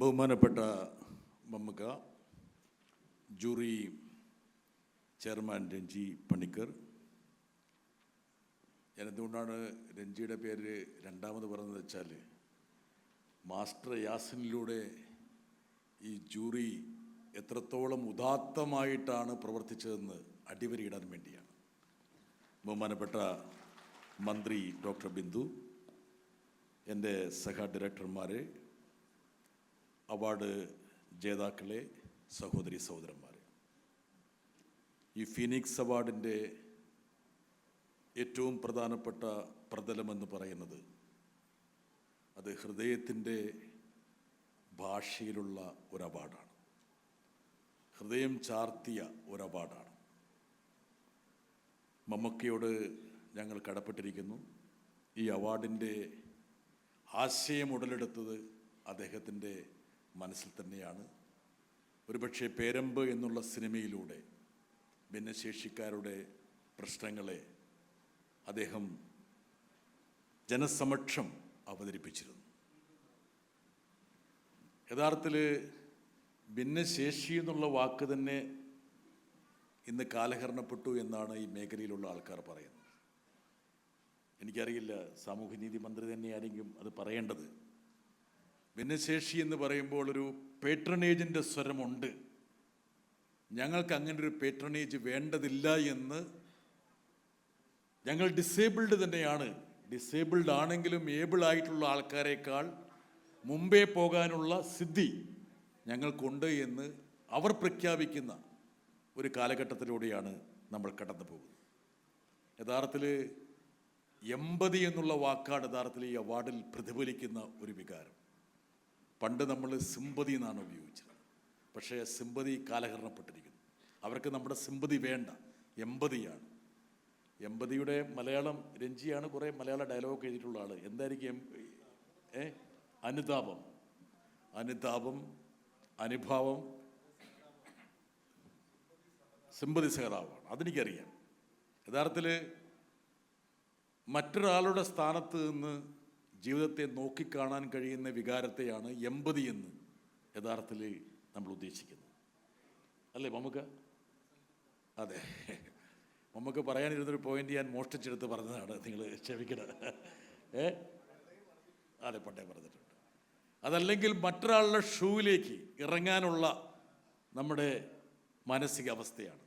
ബഹുമാനപ്പെട്ട Mammukka jury chairman Ranji Panicker. ഞാനെന്തുകൊണ്ടാണ് രഞ്ജിയുടെ പേര് രണ്ടാമത് പറഞ്ഞത് വെച്ചാൽ മാസ്റ്റർ യാസിനിലൂടെ ഈ ജൂറി എത്രത്തോളം ഉദാത്തമായിട്ടാണ് പ്രവർത്തിച്ചതെന്ന് അടിവരയിടാൻ വേണ്ടിയാണ്. ബഹുമാനപ്പെട്ട മന്ത്രി ഡോക്ടർ ബിന്ദു എന്റെ സഹ ഡയറക്ടർമാരെ അവാർഡ് ജേതാക്കളെ സഹോദരി സഹോദരന്മാരെ. ഈ ഫിനിക്സ് അവാർഡിന്റെ ഏറ്റവും പ്രധാനപ്പെട്ട പ്രതലമെന്ന് പറയുന്നത് അത് ഹൃദയത്തിന്റെ ഭാഷയിലുള്ള ഒരു അവാർഡാണ് ഹൃദയം ചാർത്തിയ ഒരു അവാർഡാണ് മമ്മക്കയോട് ഞങ്ങൾ കടപ്പെട്ടിരിക്കുന്നു. ഈ അവാർഡിന്റെ ആശയം ഉടലെടുത്തത് അദ്ദേഹത്തിന്റെ മനസ്സിൽ തന്നെയാണ്. ഒരുപക്ഷെ പേരമ്പ് എന്നുള്ള സിനിമയിലൂടെ ഭിന്നശേഷിക്കാരുടെ പ്രശ്നങ്ങളെ അദ്ദേഹം ജനസമക്ഷം അവതരിപ്പിച്ചിരുന്നു. യഥാർത്ഥത്തിൽ ഭിന്നശേഷി എന്നുള്ള വാക്ക് തന്നെ ഇന്ന് കാലഹരണപ്പെട്ടു എന്നാണ് ഈ മേഖലയിലുള്ള ആൾക്കാർ പറയുന്നത്. എനിക്കറിയില്ല സാമൂഹ്യനീതി മന്ത്രി തന്നെയായിരിക്കും അത് പറയേണ്ടത്. ഭിന്നശേഷി എന്ന് പറയുമ്പോൾ ഒരു പേട്രണേജിന്റെ സ്വരമുണ്ട്. ഞങ്ങൾക്ക് അങ്ങനെ ഒരു പേട്രണേജ് വേണ്ടതില്ല എന്ന് ഞങ്ങൾ ഡിസേബിൾഡ് തന്നെയാണ്. ഡിസേബിൾഡ് ആണെങ്കിലും ഏബിൾ ആയിട്ടുള്ള ആൾക്കാരെക്കാൾ മുമ്പേ പോകാനുള്ള സിദ്ധി ഞങ്ങൾക്കുണ്ട് എന്ന് അവർ പ്രഖ്യാപിക്കുന്ന ഒരു കാലഘട്ടത്തിലൂടെയാണ് നമ്മൾ കടന്നു പോകുന്നത് യഥാർത്ഥത്തിൽ എമ്പതി എന്നുള്ള വാക്കാണ് യഥാർത്ഥത്തിൽ ഈ അവാർഡിൽ പ്രതിഫലിക്കുന്ന ഒരു വികാരം. പണ്ട് നമ്മൾ സിമ്പതി എന്നാണ് ഉപയോഗിച്ചത്. പക്ഷേ സിമ്പതി കാലഹരണപ്പെട്ടിരിക്കുന്നു. അവർക്ക് നമ്മുടെ സിമ്പതി വേണ്ട. എൺപതിയാണ്. എൺപതിയുടെ മലയാളം രഞ്ജിയാണ് കുറേ മലയാള ഡയലോഗ് എഴുതിയിട്ടുള്ള ആൾ എന്തായിരിക്കും? ഏ? അനുതാപം. അനുതാപം അനുഭാവം സിമ്പതി സഹതാപമാണ്. അതെനിക്കറിയാം. യഥാർത്ഥത്തിൽ മറ്റൊരാളുടെ സ്ഥാനത്ത് നിന്ന് ജീവിതത്തെ നോക്കിക്കാണാൻ കഴിയുന്ന വികാരത്തെയാണ് എമ്പതി എന്ന് യഥാർത്ഥത്തിൽ നമ്മൾ ഉദ്ദേശിക്കുന്നത്. അല്ലേ മമ്മക്ക്? അതെ. മമ്മക്ക് പറയാനിരുന്നൊരു പോയിന്റ് ഞാൻ മോഷ്ടിച്ചെടുത്ത് പറഞ്ഞതാണ്. നിങ്ങൾ ക്ഷമിക്കണം. ഏ? അതെ പണ്ടേ പറഞ്ഞിട്ടുണ്ട്. അതല്ലെങ്കിൽ മറ്റൊരാളുടെ ഷൂവിലേക്ക് ഇറങ്ങാനുള്ള നമ്മുടെ മാനസികാവസ്ഥയാണ്.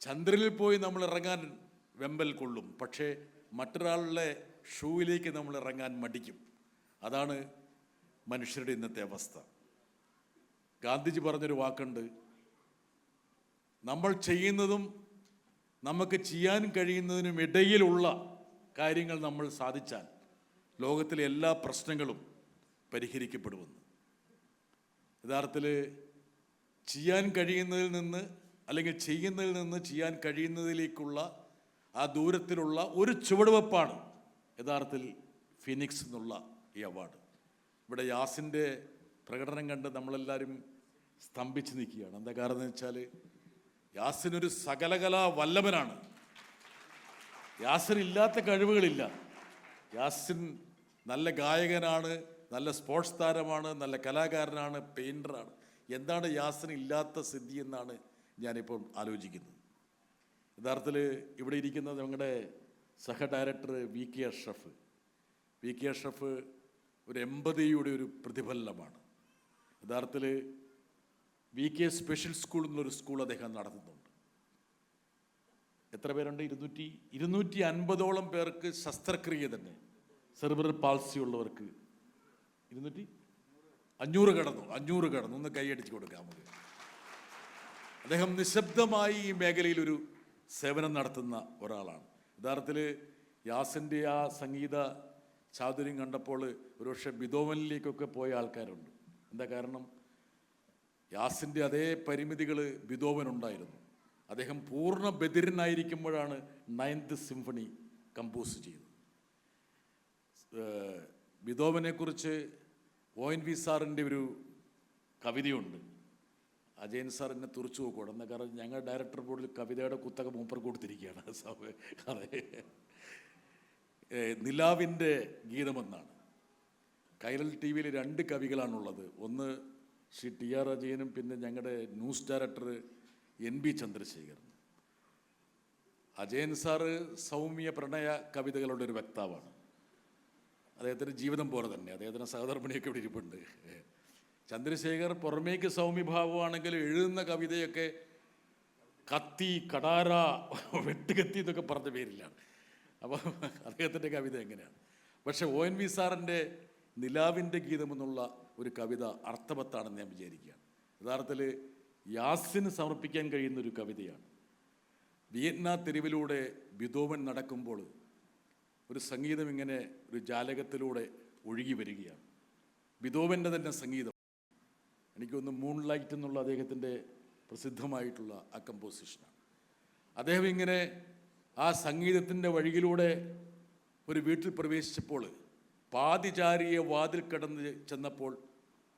ചന്ദ്രനിൽ പോയി നമ്മൾ ഇറങ്ങാൻ വെമ്പൽ കൊള്ളും. പക്ഷേ മറ്റൊരാളുടെ ഷൂവിലേക്ക് നമ്മൾ ഇറങ്ങാൻ മടിക്കും. അതാണ് മനുഷ്യരുടെ ഇന്നത്തെ അവസ്ഥ. ഗാന്ധിജി പറഞ്ഞൊരു വാക്കുണ്ട്. നമ്മൾ ചെയ്യുന്നതും നമുക്ക് ചെയ്യാൻ കഴിയുന്നതിനും ഇടയിലുള്ള കാര്യങ്ങൾ നമ്മൾ സാധിച്ചാൽ ലോകത്തിലെ എല്ലാ പ്രശ്നങ്ങളും പരിഹരിക്കപ്പെടുമെന്ന്. യഥാർത്ഥത്തിൽ ചെയ്യാൻ കഴിയുന്നതിൽ നിന്ന് അല്ലെങ്കിൽ ചെയ്യുന്നതിൽ നിന്ന് ചെയ്യാൻ കഴിയുന്നതിലേക്കുള്ള ആ ദൂരത്തിലുള്ള ഒരു ചുവടുവെപ്പാണ് യഥാർത്ഥത്തിൽ ഫിനിക്സ് എന്നുള്ള ഈ അവാർഡ്. ഇവിടെ യാസിന്റെ പ്രകടനം കണ്ട് നമ്മളെല്ലാവരും സ്തംഭിച്ച് നിൽക്കുകയാണ്. എന്താ കാരണം എന്ന് വെച്ചാൽ യാസിനൊരു സകലകലാ വല്ലഭനാണ്. യാസിന് ഇല്ലാത്ത കഴിവുകളില്ല. യാസിൻ നല്ല ഗായകനാണ് നല്ല സ്പോർട്സ് താരമാണ് നല്ല കലാകാരനാണ് പെയിന്ററാണ്. എന്താണ് യാസിന് ഇല്ലാത്ത സിദ്ധി എന്നാണ് ഞാനിപ്പോൾ ആലോചിക്കുന്നത്. യഥാർത്ഥത്തിൽ ഇവിടെ ഇരിക്കുന്ന ഞങ്ങളുടെ സഹ director V K Ashraf. V K Ashraf ഒരു എമ്പതിയുടെ ഒരു പ്രതിഫലനമാണ്. യഥാർത്ഥത്തിൽ വി കെ സ്പെഷ്യൽ സ്കൂൾ എന്നൊരു സ്കൂൾ അദ്ദേഹം നടത്തുന്നുണ്ട്. എത്ര പേരുണ്ട്? ഇരുന്നൂറ്റി ഇരുന്നൂറ്റി അൻപതോളം പേർക്ക് ശസ്ത്രക്രിയ തന്നെ സെർബറൽ പാൾസി ഉള്ളവർക്ക്. ഇരുന്നൂറ്റി? അഞ്ഞൂറ് കടന്നു അഞ്ഞൂറ് കടന്നു. ഒന്ന് കൈയടിച്ച് കൊടുക്കാം നമുക്ക്. അദ്ദേഹം നിശബ്ദമായി ഈ മേഖലയിൽ ഒരു സേവനം നടത്തുന്ന ഒരാളാണ്. യഥാർത്ഥത്തിൽ യാസിന്റെ ആ സംഗീത ചാതുര്യം കണ്ടപ്പോൾ ഒരുപക്ഷെ ബിദോവനിലേക്കൊക്കെ പോയ ആൾക്കാരുണ്ട്. എന്താ കാരണം? യാസിന്റെ അതേ പരിമിതികൾ ബിതോവനുണ്ടായിരുന്നു അദ്ദേഹം പൂർണ ബദിരനായിരിക്കുമ്പോഴാണ് നയൻത് സിംഫണി കമ്പോസ് ചെയ്തത്. ബിദോവനെക്കുറിച്ച് ഒ എൻ വി സാറിന്റെ ഒരു കവിതയുണ്ട്. അജയൻ സാർ എന്നെ തുറച്ചു നോക്കൂടെ എന്താ കാരണം ഞങ്ങൾ ഡയറക്ടർ ബോർഡിൽ കവിതയുടെ കുത്തക മൂപ്പർ കൊടുത്തിരിക്കുകയാണ്. സാബ് അതെ നിലാവിന്റെ ഗീതമെന്നാണ്. കൈരൽ ടി വിയിൽ രണ്ട് കവികളാണുള്ളത്. ഒന്ന് ശ്രീ ടി ആർ അജയനും പിന്നെ ഞങ്ങളുടെ news director N B Chandrasekharan. Ajayan sir സൗമ്യ പ്രണയ കവിതകളുടെ ഒരു വക്താവാണ്. അദ്ദേഹത്തിന്റെ ജീവിതം പോലെ തന്നെ. അദ്ദേഹത്തിന്റെ സഹധർമ്മിണിയൊക്കെ ഇവിടെ ഇരിപ്പുണ്ട്. ചന്ദ്രശേഖർ പുറമേക്ക് സൗമ്യഭാവമാണെങ്കിൽ എഴുതുന്ന കവിതയൊക്കെ കത്തി കടാര വെട്ടുകത്തി എന്നൊക്കെ പറഞ്ഞ പേരിലാണ്. അപ്പോൾ അദ്ദേഹത്തിന്റെ കവിത എങ്ങനെയാണ്? പക്ഷേ ഒ എൻ വി സാറിന്റെ നിലാവിന്റെ ഗീതം എന്നുള്ള ഒരു കവിത അർത്ഥവത്താണെന്ന് ഞാൻ വിചാരിക്കുകയാണ്. യഥാർത്ഥത്തിൽ യാസിന് സമർപ്പിക്കാൻ കഴിയുന്ന ഒരു കവിതയാണ്. വിയറ്റ്നാ തെരുവിലൂടെ ബിതോവൻ നടക്കുമ്പോൾ ഒരു സംഗീതം ഇങ്ങനെ ഒരു ജാലകത്തിലൂടെ ഒഴുകി വരികയാണ്. ബിതോവന്റെ തന്നെ സംഗീതം. എനിക്കൊന്ന് മൂൺ ലൈറ്റ് എന്നുള്ള അദ്ദേഹത്തിന്റെ പ്രസിദ്ധമായിട്ടുള്ള ആ കമ്പോസിഷനാണ് അദ്ദേഹം ഇങ്ങനെ ആ സംഗീതത്തിന്റെ വഴിയിലൂടെ ഒരു വീട്ടിൽ പ്രവേശിച്ചപ്പോൾ പാതിചാരിയെ വാതിൽ കടന്ന് ചെന്നപ്പോൾ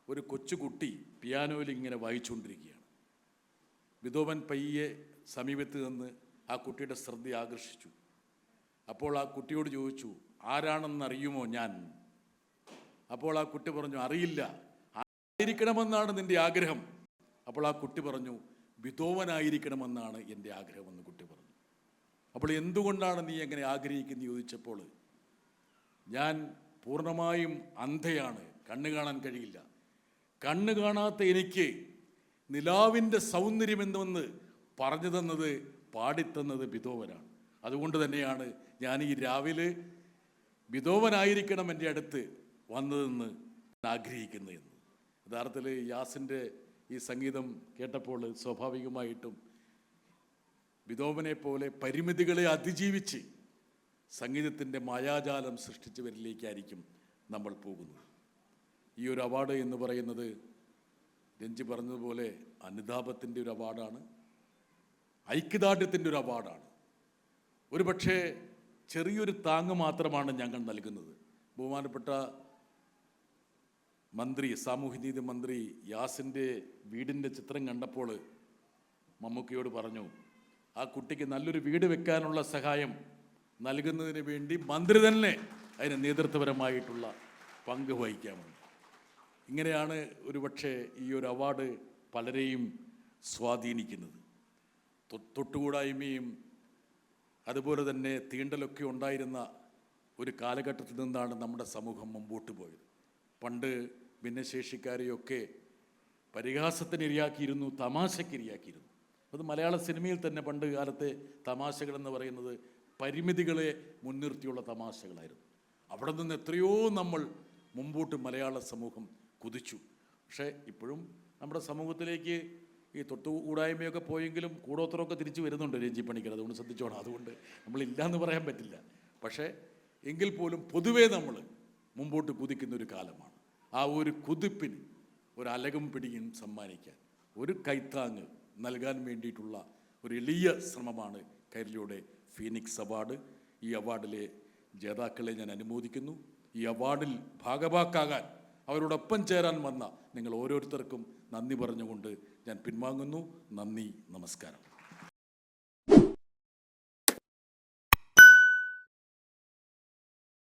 ഒരു കൊച്ചുകുട്ടി പിയാനോയിൽ ഇങ്ങനെ വായിച്ചുകൊണ്ടിരിക്കുകയാണ്. വിധോവൻ പയ്യെ സമീപത്ത് നിന്ന് ആ കുട്ടിയുടെ ശ്രദ്ധ ആകർഷിച്ചു. അപ്പോൾ ആ കുട്ടിയോട് ചോദിച്ചു ആരാണെന്നറിയുമോ ഞാൻ? അപ്പോൾ ആ കുട്ടി പറഞ്ഞു അറിയില്ല. ആയിരിക്കണമെന്നാണ് നിന്റെ ആഗ്രഹം. അപ്പോൾ ആ കുട്ടി പറഞ്ഞു വിധോവനായിരിക്കണമെന്നാണ് എന്റെ ആഗ്രഹമെന്ന് കുട്ടി പറഞ്ഞു. അപ്പോൾ എന്തുകൊണ്ടാണ് നീ എങ്ങനെ ആഗ്രഹിക്കുന്നത് ചോദിച്ചപ്പോൾ ഞാൻ പൂർണമായും അന്ധയാണ് കണ്ണ് കാണാൻ കഴിയില്ല. കണ്ണ് കാണാത്ത എനിക്ക് നിലാവിന്റെ സൗന്ദര്യം എന്തെന്ന് പറഞ്ഞു തന്നത് പാടിത്തന്നത് ബിതോവനാണ് അതുകൊണ്ട് തന്നെയാണ് ഞാൻ ഈ രാവിലെ ബിതോവനായിരിക്കണം എന്റെ അടുത്ത് വന്നതെന്ന് ഞാൻ ആഗ്രഹിക്കുന്നത് എന്ന്. യഥാർത്ഥത്തിൽ യാസിന്റെ ഈ സംഗീതം കേട്ടപ്പോൾ സ്വാഭാവികമായിട്ടും വിതോമനെ പോലെ പരിമിതികളെ അതിജീവിച്ച് സംഗീതത്തിന്റെ മായാജാലം സൃഷ്ടിച്ചവരിലേക്കായിരിക്കും നമ്മൾ പോകുന്നത്. ഈ ഒരു അവാർഡ് എന്ന് പറയുന്നത് രഞ്ജി പറഞ്ഞതുപോലെ അനുതാപത്തിന്റെ ഒരു അവാർഡാണ് ഐക്യദാർഢ്യത്തിന്റെ ഒരു അവാർഡാണ്. ഒരു പക്ഷേ ചെറിയൊരു താങ്ങ് മാത്രമാണ് ഞങ്ങൾ നൽകുന്നത്. ബഹുമാനപ്പെട്ട മന്ത്രി സാമൂഹ്യനീതി മന്ത്രി യാസിന്റെ വീടിന്റെ ചിത്രം കണ്ടപ്പോൾ മമ്മൂക്കയോട് പറഞ്ഞു ആ കുട്ടിക്ക് നല്ലൊരു വീട് വെക്കാനുള്ള സഹായം നൽകുന്നതിന് വേണ്ടി മന്ത്രി തന്നെ അതിന് നേതൃത്വപരമായിട്ടുള്ള പങ്ക് വഹിക്കാമെന്ന്. ഇങ്ങനെയാണ് ഒരുപക്ഷെ ഈ ഒരു അവാർഡ് പലരെയും സ്വാധീനിക്കുന്നത്. തൊട്ടുകൂടായ്മയും അതുപോലെ തന്നെ തീണ്ടലൊക്കെ ഉണ്ടായിരുന്ന ഒരു കാലഘട്ടത്തിൽ നിന്നാണ് നമ്മുടെ സമൂഹം മുമ്പോട്ട് പോയത്. പണ്ട് ഭിന്നശേഷിക്കാരെയൊക്കെ പരിഹാസത്തിനിരയാക്കിയിരുന്നു തമാശക്കിരയാക്കിയിരുന്നു. അത് മലയാള സിനിമയിൽ തന്നെ പണ്ട് കാലത്തെ തമാശകൾ എന്ന് പറയുന്നത് പരിമിതികളെ മുൻനിർത്തിയുള്ള തമാശകളായിരുന്നു. അവിടെ നിന്ന് എത്രയോ നമ്മൾ മുമ്പോട്ട് മലയാള സമൂഹം കുതിച്ചു. പക്ഷേ ഇപ്പോഴും നമ്മുടെ സമൂഹത്തിലേക്ക് ഈ തൊട്ടുകൂടായ്മയൊക്കെ പോയെങ്കിലും കൂടോത്രമൊക്കെ തിരിച്ചു വരുന്നുണ്ട് രഞ്ജി പണിക്കർ. അതുകൊണ്ട് ശ്രദ്ധിച്ചോണം. അതുകൊണ്ട് നമ്മളില്ല എന്ന് പറയാൻ പറ്റില്ല. പക്ഷേ എങ്കിൽ പോലും പൊതുവേ നമ്മൾ മുമ്പോട്ട് കുതിക്കുന്ന ഒരു കാലമാണ്. ആ ഒരു കുതിപ്പിന് ഒരു അലകും പിടിയും സമ്മാനിക്കാൻ ഒരു കൈത്താങ് നൽകാൻ വേണ്ടിയിട്ടുള്ള ഒരു എളിയ ശ്രമമാണ് കൈരളിയുടെ ഫീനിക്സ് അവാർഡ്. ഈ അവാർഡിലെ ജേതാക്കളെ ഞാൻ അനുമോദിക്കുന്നു. ഈ അവാർഡിൽ ഭാഗവാക്കാകാൻ അവരോടൊപ്പം ചേരാൻ വന്ന നിങ്ങൾ ഓരോരുത്തർക്കും നന്ദി പറഞ്ഞുകൊണ്ട് ഞാൻ പിൻവാങ്ങുന്നു. നന്ദി നമസ്കാരം.